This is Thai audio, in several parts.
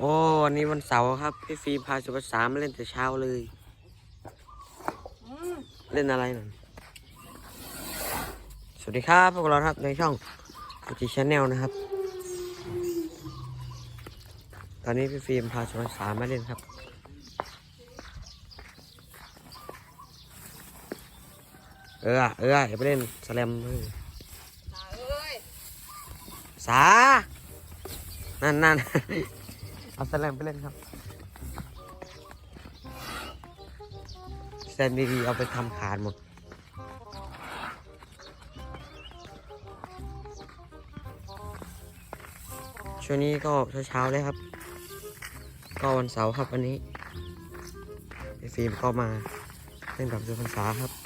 โอ้วันนี้วันเสาร์ครับ พี่ฟิล์มพาสุภาษามาเล่นแต่เช้าเลย เล่นอะไรหน่อยสวัสดีครับพวกเราครับในช่องฟูจิชาแนลนะครับ ตอนนี้พี่ฟิล์มพาสุภาษามาเล่นครับ เออเอออย่าไปเล่นสแลมเลยเอ้ยสานั่นนั่น เอาสแลมไปเล่นครับสแลมดีๆเอาไปทำขาดหมดช่วงนี้ก็เช้าๆเลยครับ ก็วันเสาร์ครับวันนี้พี่ฟิล์มก็มาเล่นกับสุพรรษาครับ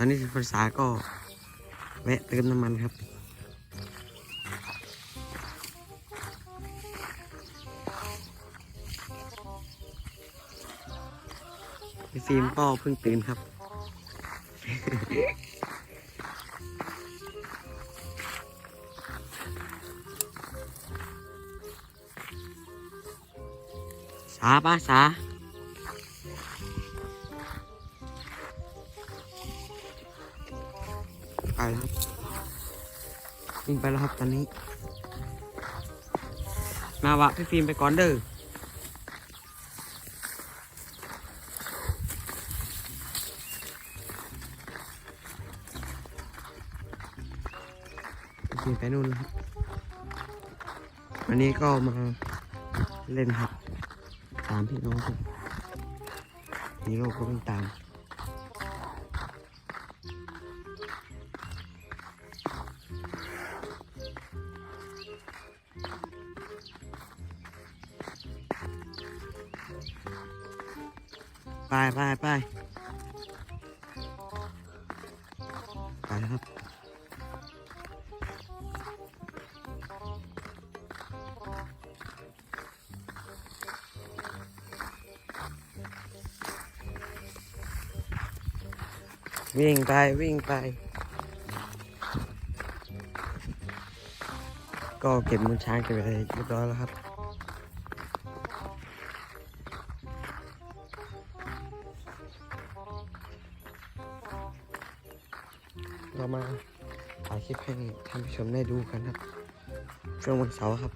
ตอนนี้สุพรรษาก็แวะเติมน้ำมันครับ พี่ฟิล์มก็เพิ่งตื่นครับ สาป้าสา ไปแล้วครับตอนนี้มาวะพี่ฟิล์มไปก่อนเด้อพี่ไปนู่นแล้วครับวันนี้ก็มาเล่นครับ ตามพี่น้องครับนี่โลกก็เป็นตาม ไปไปไปไปครับวิ่งไป วิ่งไป ก็เก็บมูลช้างเก็บอะไรเรียบร้อยแล้วครับ ชมได้ดูกันครับ ช่วงวันเสาร์ครับ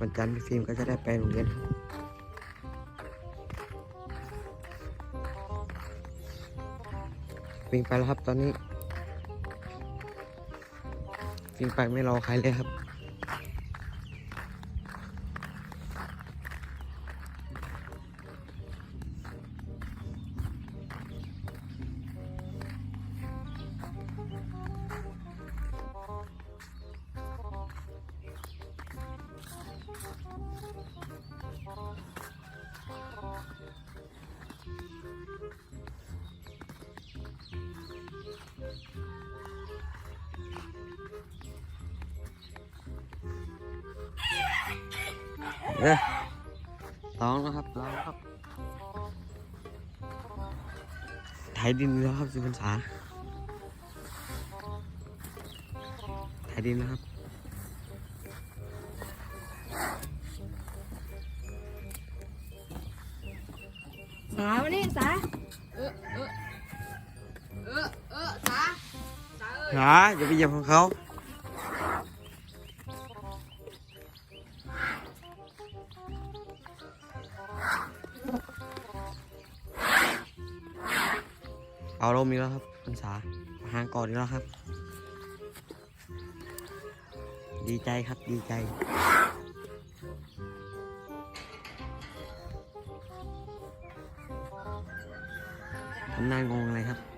วันจันทร์พี่ฟิล์มก็จะได้ไปโรงเรียนครับวิ่งไปแล้วครับตอนนี้วิ่งไปไม่รอใครเลยครับ เอ้ยร้องแล้วครับร้องแล้วครับไถดินแล้วครับสุพรรษาไถดินแล้วครับสามานี่สาเออเออเออเออสาสาเอ้ยหาอย่าไปเหยียบของเขาาลมอีกแล้วครับพรรษาห่างก่อนอีกแล้วครับ ดีใจครับดีใจ ทำนานงงอะไรครับ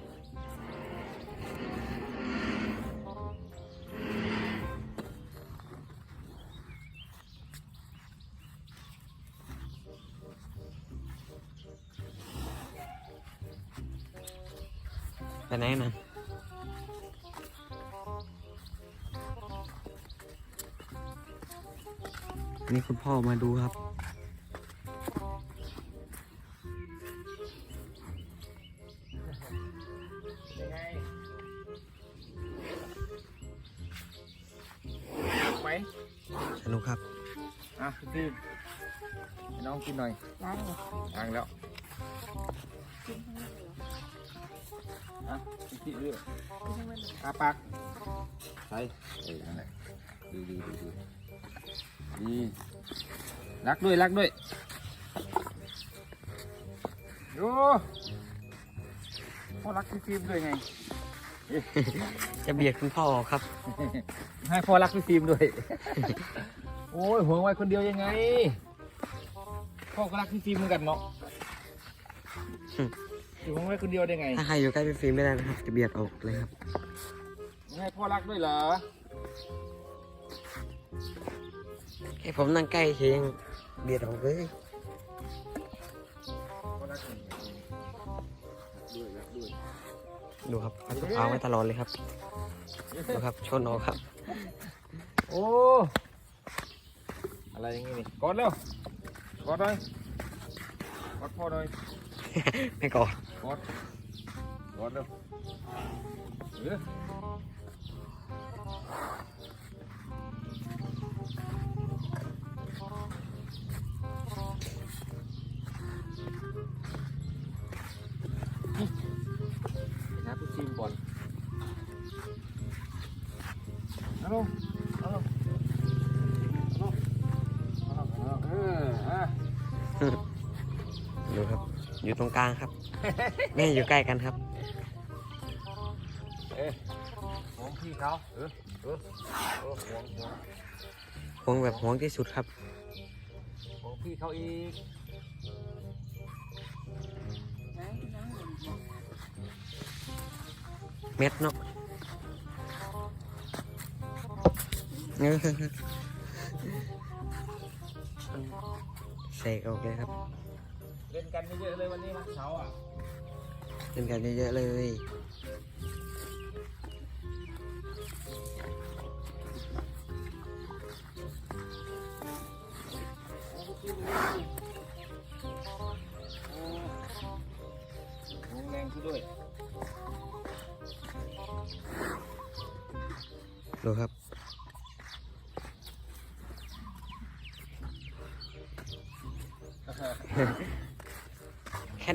ไหนนะนี่คุณพ่อมาดูครับยังไงไหมสนุกครับ อะพี่ให้น้องกินหน่อยล้างเหรอล้างแล้ว อะพี่พี่เรื่อยอาปากใส่เออนั่นแหละดีดีดีดีดีรักด้วยรักด้วยโอ้พ่อรักพี่ฟิล์มด้วยไง จะเบียดคุณพ่อออกครับ ให้พ่อรักพี่ฟิล์มด้วย โอ้ยห่วงไว้คนเดียวยังไง พ่อก็รักพี่ฟิล์มเหมือนกันเนาะ อืมอยู่ห่วงไว้คนเดียวได้ไงถ้าใครอยู่ใกล้พี่ฟิล์มไม่ได้นะครับจะเบียดออกเลยครับไม่ให้พ่อรักด้วยเหรอแค่ผมนั่งใกล้เคียงเบียดออกเลยพ่อรักด้วยรักด้วยดูครับพันเท้าไว้ตลอดเลยครับดูครับชนออกครับ โอ้อะไรอย่างงี้นี่กอดเร็วกอดหน่อยกอดพ่อหน่อย ไม่กอดก อดกอดเร็วเออนะพี่ฟิล์มก่อนเอาลงเอาลงเอาลงเอาลงเอาลงเอออะดูครับ อยู่ตรงกลางครับ แม่อยู่ใกล้กันครับเอ๊ะห่วงพี่เขาเออเออเออห่วงห่วงห่วงแบบห่วงที่สุดครับห่วงพี่เขาอีกล้างล้างเหมือนกันเม็ดเนาะเออเสกออกเลยครับ เล่นกันเยอะๆเลยวันนี้วันเสาร์อะเล่นกันเยอะๆเลยห่วงแรงซะด้วยดูครับ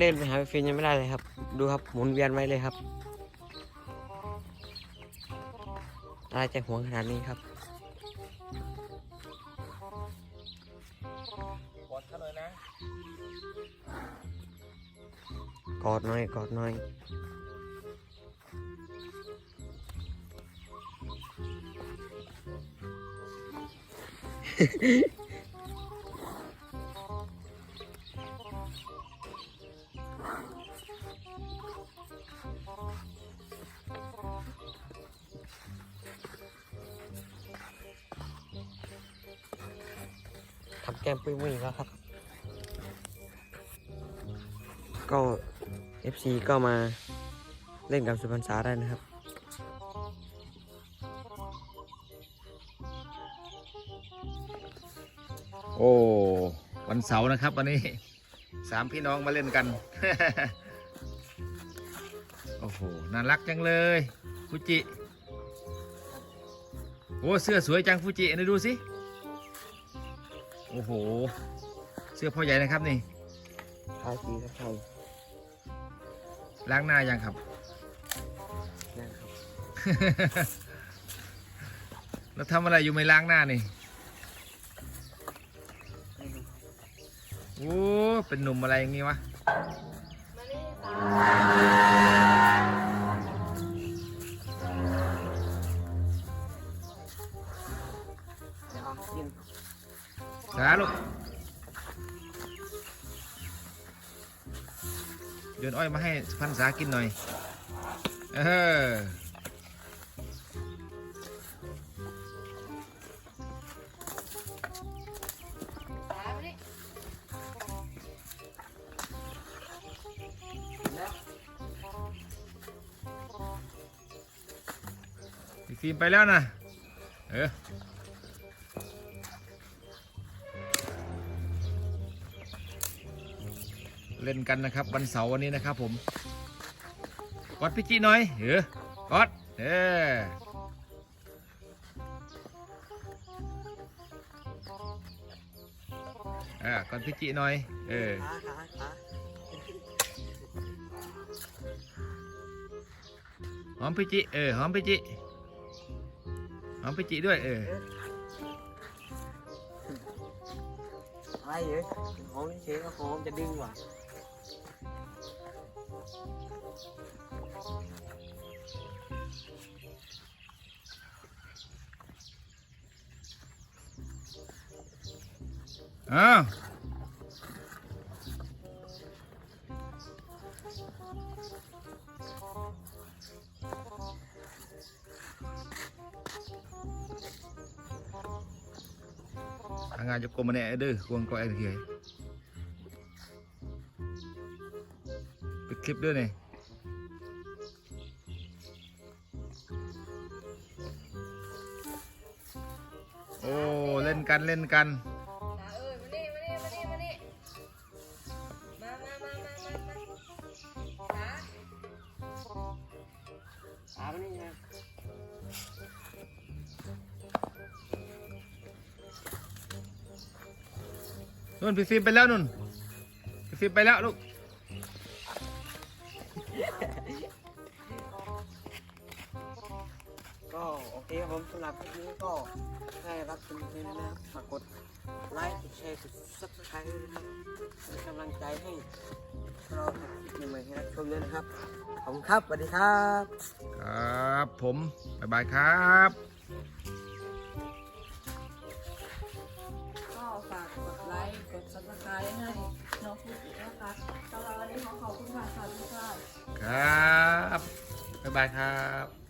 เดินไปหาพี่ฟินยังไม่ได้เลยครับ ดูครับหมุนเวียนไว้เลยครับ อะไรจะห่วงขนาดนี้ครับกอดเขาหน่อยนะ กอดหน่อย กอดหน่อย มปุ้ยมุ้ยแล้วครับ ก็ FC ก็มาเล่นกับสุพรรณษาได้นะครับ โอ้ วันเสาร์นะครับ วันนี้สามพี่น้องมาเล่นกัน โอ้โห น่ารักจังเลยฟูจิ โอ้ เสื้อสวยจังฟูจิอันนี้ดูสิ โอ้โห เสื้อพ่อใหญ่นะครับนี่ทาสีครับใช่ล้างหน้ายังครับนั่นครับ แล้วทำอะไรอยู่ไม่ล้างหน้านี่ โอ้ เป็นหนุ่มอะไรอย่างงี้วะ มานี่ตา สาลูกโยนอ้อยมาให้พันษากินหน่อย เออฟิล์มไปแล้วนะ เออ เล่นกันนะครับ วันเสาร์วันนี้นะครับ ผมกอดพี่จีหน่อยเออกอดเออเออกอดพี่จีหน่อย เออหอมพี่จิเออหอมพี่จิหอมพี่จิด้วยเอออะไรเอ้ยหอมเฉยก็หอมจะดึงว่ะ อ้าวทางงานจะกลมมาเนี่ นุ่นพี่ฟิล์มไปแล้วนุ่นพี่ฟิล์มไปแล้วลูกก็โอเคครับผมสำหรับคลิปนี้ก็ให้รับชมเพียงเท่านี้นะครับฝากกดไลค์กดแชร์กด subscribe ด้วยนะครับเป็นกำลังใจให้เราทำคลิปใหม่ๆให้รับชมด้วยนะครับ ขอบคุณครับสวัสดีครับ ครับผม บ๊ายบายครับ ยังไงน้องฟูจินะคะสำหรับวันนี้ขอขอบคุณค่ะสวัสดีค่ะ ครับ บ๊ายบายครับ